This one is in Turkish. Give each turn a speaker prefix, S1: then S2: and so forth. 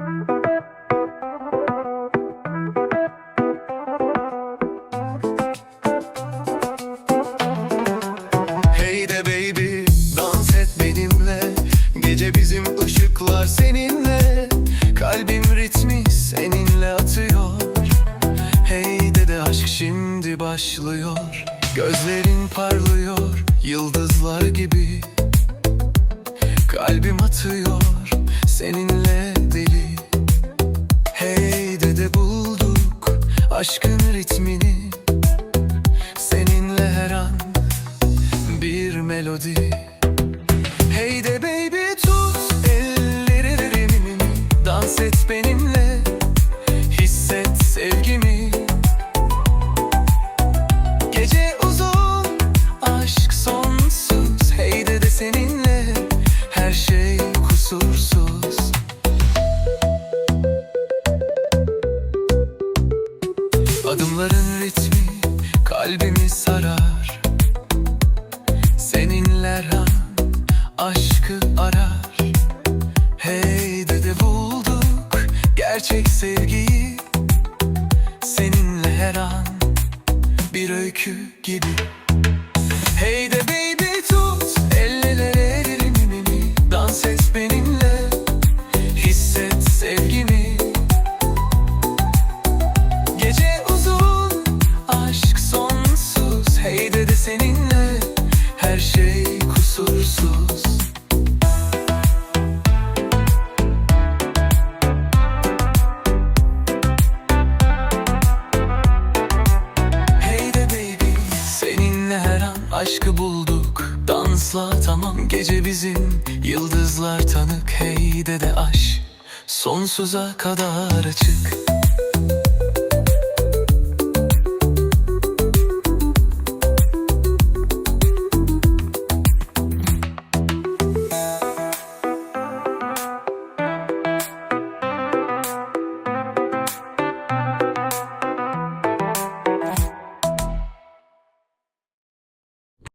S1: Hey de baby dans et benimle. Gece bizim ışıklar seninle. Kalbim ritmi seninle atıyor. Hey de de aşk şimdi başlıyor. Gözlerin parlıyor yıldızlar gibi. Kalbim atıyor seninle aşkın ritmini Seninle her an bir melodi. Hey de baby Adımların ritmi kalbimi sarar. Seninle her an aşkı arar. Hey dede bulduk gerçek sevgiyi. Seninle her an bir öykü gibi. Hey seninle her şey kusursuz. Hey de baby Seninle her an aşkı bulduk. Dansla tamam gece bizim Yıldızlar tanık. Hey de de aşk Sonsuza kadar açık